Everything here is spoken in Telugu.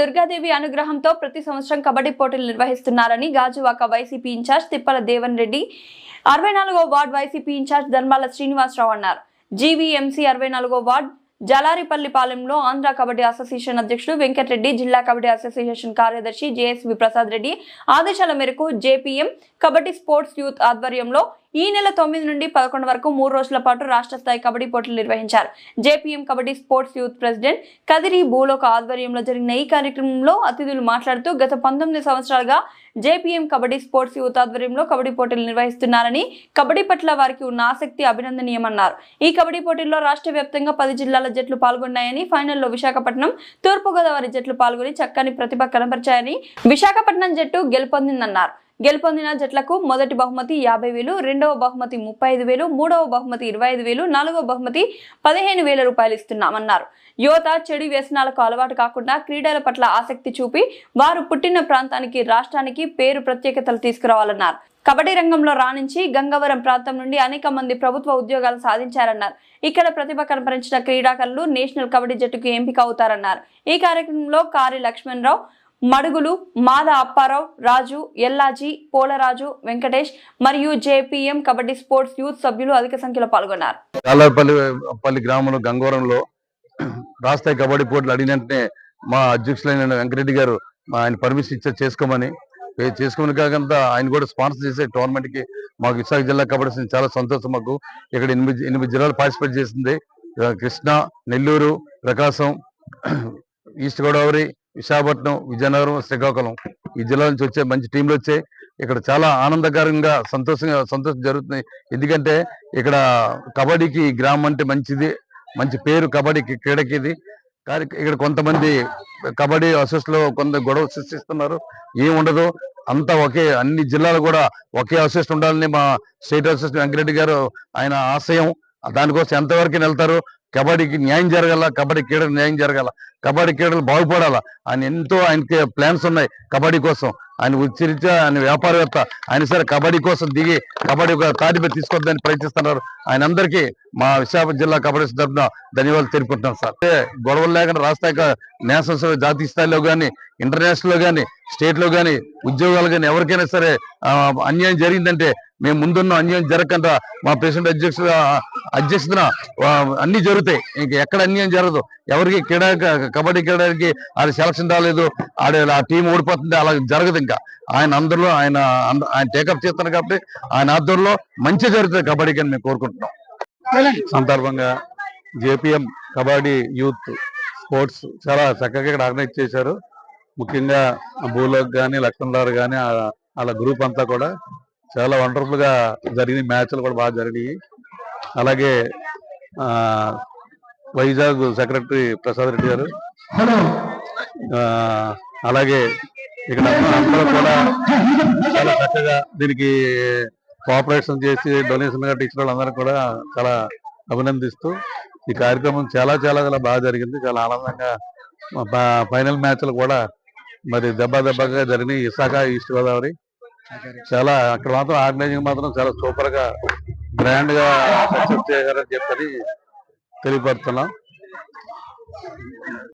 దుర్గాదేవి అనుగ్రహంతో ప్రతి సంవత్సరం కబడ్డీ పోటీలు నిర్వహిస్తున్నారని గాజువాక వైసీపీ ఇన్ఛార్జ్ తిప్పల దేవన్ రెడ్డి అరవై నాలుగో వార్డ్ వైసీపీ ఇన్ఛార్జ్ ధర్మాల శ్రీనివాసరావు అన్నారు. జీవీఎంసీ అరవై నాలుగో వార్డ్ జలారిపల్లిపాలెంలో ఆంధ్ర కబడ్డీ అసోసియేషన్ అధ్యక్షుడు వెంకటరెడ్డి జిల్లా కబడ్డీ అసోసియేషన్ కార్యదర్శి జేఎస్వి ప్రసాద్ రెడ్డి ఆదేశాల మేరకు జేపీఎం కబడ్డీ స్పోర్ట్స్ యూత్ ఆధ్వర్యంలో ఈ నెల తొమ్మిది నుండి పదకొండు వరకు మూడు రోజుల పాటు రాష్ట్ర స్థాయి కబడ్డీ పోటీలు నిర్వహించారు. JPM kabaddi sports youth president Kadiri Bhuloka ఆధ్వర్యంలో జరిగిన ఈ కార్యక్రమంలో అతిథులు మాట్లాడుతూ గత పంతొమ్మిది సంవత్సరాలుగా జేపీఎం కబడ్డీ స్పోర్ట్స్ యూత్ ఆధ్వర్యంలో కబడ్డీ పోటీలు నిర్వహిస్తున్నారని కబడ్డీ పట్ల వారికి ఉన్న ఆసక్తి అభినందనీయమన్నారు. ఈ కబడ్డీ పోటీల్లో రాష్ట్ర వ్యాప్తంగా పది జిల్లాల జట్లు పాల్గొన్నాయని ఫైనల్లో విశాఖపట్నం తూర్పుగోదావరి జట్లు పాల్గొని చక్కని ప్రతిభ కనబరిచాయని విశాఖపట్నం జట్టు గెలుపొందిందన్నారు. గెలుపొందిన జట్లకు మొదటి బహుమతి యాభై వేలు రెండవ బహుమతి ముప్పై ఐదు వేలు మూడవ బహుమతి ఇరవై ఐదు వేలు నాలుగవ బహుమతి పదిహేను వేల రూపాయలు ఇస్తున్నామన్నారు. యువత చెడు వ్యసనాలకు అలవాటు కాకుండా క్రీడల పట్ల ఆసక్తి చూపి వారు పుట్టిన ప్రాంతానికి రాష్ట్రానికి పేరు ప్రత్యేకతలు తీసుకురావాలన్నారు. కబడ్డీ రంగంలో రాణించి గంగవరం ప్రాంతం నుండి అనేక మంది ప్రభుత్వ ఉద్యోగాలు సాధించారన్నారు. ఇక్కడ ప్రతిభ కనపరించిన క్రీడాకారులు నేషనల్ కబడ్డీ జట్టుకు ఎంపిక అవుతారన్నారు. ఈ కార్యక్రమంలో కారి లక్ష్మణరావు మడుగులు మాద అప్పారావు రాజు ఎల్లాజీ పోలరాజు వెంకటేష్ మరియు జేపీఎం కబడ్డీ స్పోర్ట్స్ యూత్ సభ్యులు అధిక సంఖ్యలో పాల్గొన్నారు. పల్లి గ్రామంలో గంగవరంలో రాష్ట్ర కబడ్డీ పోటీలు అడిగిన వెంటనే మా అధ్యక్షులైన వెంకరెడ్డి గారు ఆయన పర్మిషన్ ఇచ్చే చేసుకోమని. చేసుకుని చేసుకోమని కాకుండా ఆయన కూడా స్పాన్సర్ చేసే టోర్నమెంట్కి మాకు విశాఖ జిల్లా కబడ్డీ చాలా సంతోషం మాకు. ఇక్కడ ఎనిమిది ఎనిమిది జిల్లాలు పార్టిసిపేట్ చేసింది. కృష్ణ కృష్ణా నెల్లూరు ప్రకాశం ఈస్ట్ గోదావరి విశాఖపట్నం విజయనగరం శ్రీకాకుళం ఈ జిల్లా నుంచి వచ్చే మంచి టీంలు వచ్చాయి. ఇక్కడ చాలా ఆనందకరంగా సంతోషంగా సంతోషం జరుగుతుంది ఎందుకంటే ఇక్కడ కబడ్డీకి గ్రామం అంటే మంచిది. మంచి పేరు కబడ్డీకి క్రీడకి ఇది. కానీ ఇక్కడ కొంతమంది కబడ్డీ అసోసియేషన్లో కొంత గొడవ సృష్టిస్తున్నారు. ఏముండదు ఉండదు. అంతా ఒకే అన్ని జిల్లాలు కూడా ఒకే అసోసియేషన్ ఉండాలని మా స్టేట్ అసోసియేషన్ వెంకరెడ్డి గారు ఆయన ఆశయం. దానికోసం ఎంతవరకు వెళ్తారు? కబడ్డీకి న్యాయం జరగాల కబడ్డీ క్రీడలు న్యాయం జరగాల కబడ్డీ క్రీడలు బాగుపడాలా ఆయన ఎంతో ఆయనకి ప్లాన్స్ ఉన్నాయి కబడ్డీ కోసం. ఆయన ఉచ్చరించా ఆయన వ్యాపారవేత్త ఆయన సరే కబడ్డీ కోసం దిగి కబడ్డీ ఒక తాటిపై తీసుకొద్దని ప్రయత్నిస్తున్నారు. ఆయన అందరికీ మా విశాఖ జిల్లా కబడ్డీ తరఫున ధన్యవాదాలు తెలుపుకుంటున్నాం సార్. గొడవలు లేకుండా రాష్ట్ర నేషనల్ జాతీయ స్థాయిలో కానీ ఇంటర్నేషనల్లో కానీ స్టేట్లో కానీ ఉద్యోగాలు కానీ ఎవరికైనా సరే అన్యాయం జరిగిందంటే మేము ముందున్న అన్యాయం జరగకుండా మా ప్రెసిడెంట్ అధ్యక్షుడు అధ్యక్షతన అన్ని జరుగుతాయి. ఇంక ఎక్కడ అన్యాయం జరగదు. ఎవరికి క్రీడా కబడ్డీ క్రీడకి అది సెలక్షన్ రాలేదు ఆడ ఆ టీం ఓడిపోతుంది అలా జరగదు ఇంకా. ఆయన అందరిలో ఆయన ఆయన టేకప్ చేస్తున్నారు కాబట్టి ఆయన ఆధ్వర్యంలో మంచి జరుగుతుంది కబడ్డీకి అని మేము కోరుకుంటున్నాం. సందర్భంగా జేపీఎం కబడ్డీ యూత్ స్పోర్ట్స్ చాలా చక్కగా ఇక్కడ ఆర్గనైజ్ చేశారు. ముఖ్యంగా భూలోక్ కానీ లక్ష్మణరావు కానీ వాళ్ళ గ్రూప్ అంతా కూడా చాలా వండర్ఫుల్గా జరిగిన మ్యాచ్లు కూడా బాగా జరిగాయి అలాగే ఆ, వైజాగ్ సెక్రటరీ ప్రసాద్ రెడ్డి గారు. అలాగే ఇక్కడ అందరూ కూడా చాలా చక్కగా దీనికి కోఆపరేషన్ చేసి డొనేషన్ గట్రా ఇచ్చిన వాళ్ళందరూ కూడా చాలా అభినందిస్తూ ఈ కార్యక్రమం చాలా చాలా చాలా బాగా జరిగింది. చాలా ఆనందంగా ఫైనల్ మ్యాచ్లు కూడా మరి దెబ్బ దెబ్బగా జరిగినాయి. విశాఖ ఈస్ట్ గోదావరి. చాలా అక్కడ మాత్రం ఆర్గనైజింగ్ మాత్రం చాలా సూపర్గా గ్రాండ్గా సక్సెస్ చేశారని చెప్పని తెలియపడుతున్నాం